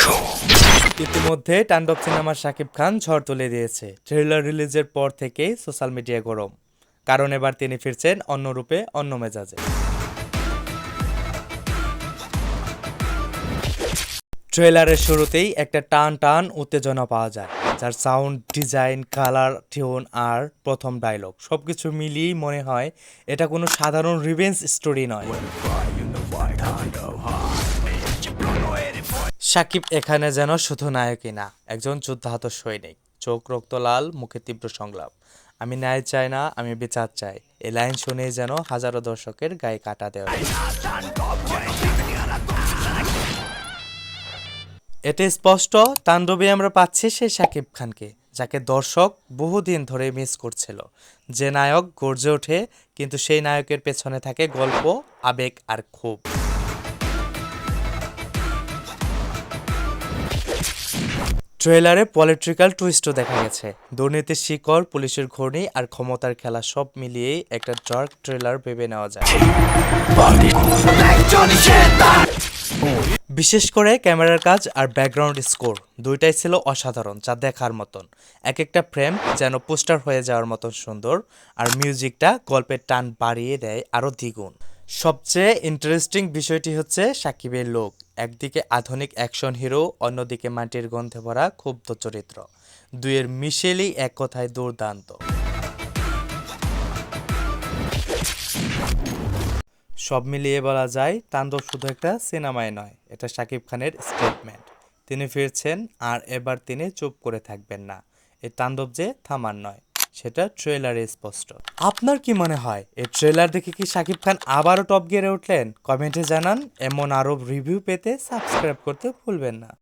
show. ইতিমধ্যে তাণ্ডব সিনেমার শাকিব খান ঝড় তুলে দিয়েছে। ট্রেলার রিলিজের পর থেকেই সোশ্যাল মিডিয়া গরম। কারণ এবার তিনি ফিরছেন অন্য রূপে, অন্য মেজাজে। ট্রেলারের শুরুতেই একটা টান টান উত্তেজনা পাওয়া যায়, যার সাউন্ড ডিজাইন কালার টিউন আর প্রথম ডায়লগ সবকিছু মিলিয়েই মনে হয় এটা কোনো সাধারণ রিভেন্স স্টোরি নয়। সাকিব এখানে যেন শুধু নায়কই না, একজন যুদ্ধাহত সৈনিক। চোখ রক্তলাল মুখে তীব্র সংলাপ। আমি ন্যায় চাই না, আমি বিচার চাই। এই লাইন শুনেই যেন হাজারো দর্শকের গায়ে কাটা দেওয়া এতে স্পষ্ট তাণ্ডবে আমরা পাচ্ছি সেই সাকিব খানকে, যাকে দর্শক বহুদিন ধরে মিস করছিল। যে নায়ক গর্জে ওঠে, কিন্তু সেই নায়কের পেছনে থাকে গল্প, আবেগ আর ক্ষোভ। ট্রেলারে পলিটিক্যাল টুইস্টও দেখা গেছে। দুর্নীতির শিকড়, পুলিশের ঘূর্ণি আর ক্ষমতার খেলা সব মিলিয়েই একটা ডার্ক ট্রেলার ভেবে নেওয়া যায়। বিশেষ করে ক্যামেরার কাজ আর ব্যাকগ্রাউন্ড স্কোর, দুইটাই ছিল অসাধারণ, যা দেখার মতন। এক একটা ফ্রেম যেন পোস্টার হয়ে যাওয়ার মতন সুন্দর আর মিউজিকটা গল্পের টান বাড়িয়ে দেয় আরও দ্বিগুণ। সবচেয়ে ইন্টারেস্টিং বিষয়টি হচ্ছে সাকিবের লোক। একদিকে আধুনিক অ্যাকশন হিরো, অন্যদিকে মাটির গন্ধে ভরা ক্ষুব্ধ চরিত্র। দুইয়ের মিশেলই এক কথায় দুর্দান্ত। সব মিলিয়ে বলা যায়, তাণ্ডব শুধু একটা সিনেমায় নয়, এটা শাকিব খানের স্টেটমেন্ট তিনি ফিরছেন আর এবার তিনি চুপ করে থাকবেন না। এই তাণ্ডব যে থামার নয়। সেটা ট্রেলারে স্পষ্ট। আপনার কি মনে হয়, এই ট্রেলার দেখে কি শাকিব খান আবারও টপ গিয়ারে উঠলেন? কমেন্টে জানান, এমন আরও রিভিউ পেতে সাবস্ক্রাইব করতে ভুলবেন না।